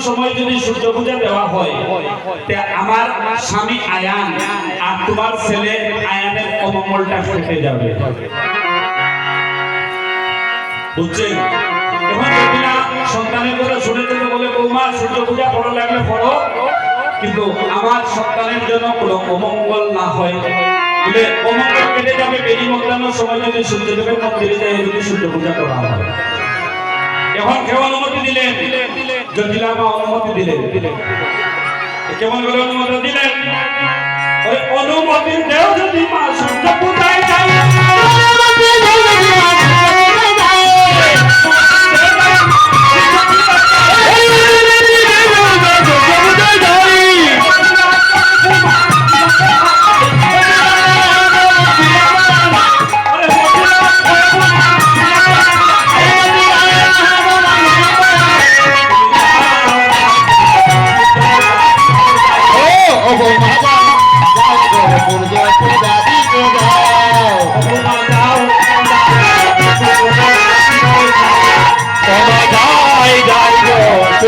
সময় যদি সূর্য পূজা দেওয়া হয় আমার স্বামী আয়ান আর তোমার ছেলে আয়ানের অমঙ্গলটা যাবে। বুঝছেন? কিন্তু আমার সন্তানের জন্য কোনো অমঙ্গল না হয়। বলে, অমঙ্গল কেটে যাবে সময় যদি যদি হয়। এখন কেউ অনুমতি দিলেন। জটিলা মা অনুমতি দিলেন কেমন করে অনুমতি দিলেন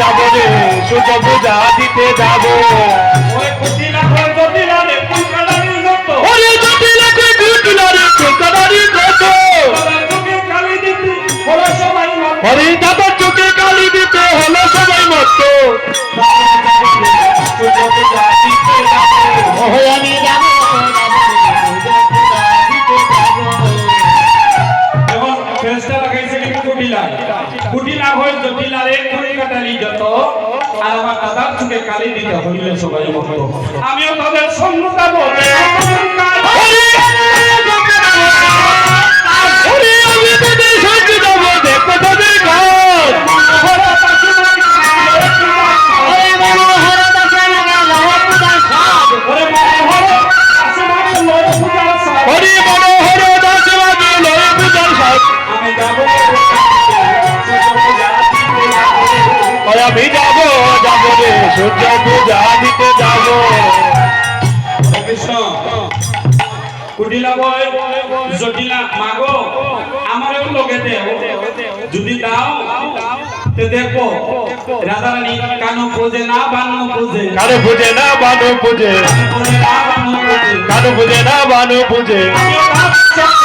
যাব রে সূর্য পূজা দিতে যাব। যত আর আমার দাদার চোখে কালি দিতে হইলে সবাই মত আমিও তাদের সঙ্গ দেব আমি যাব যাব রে সূর্য পূজা দিতে যাব। কৃষ্ণ কুটিলা বয় জটিলা মাগো আমারও লগে দেও যদি দাও তে দেখো রাধারানী কানো পোজে না বানো পোজে। কারও পুজে না বানু পুজে। পোজে কারও পুজে। না বানু পুজে। ভাবছি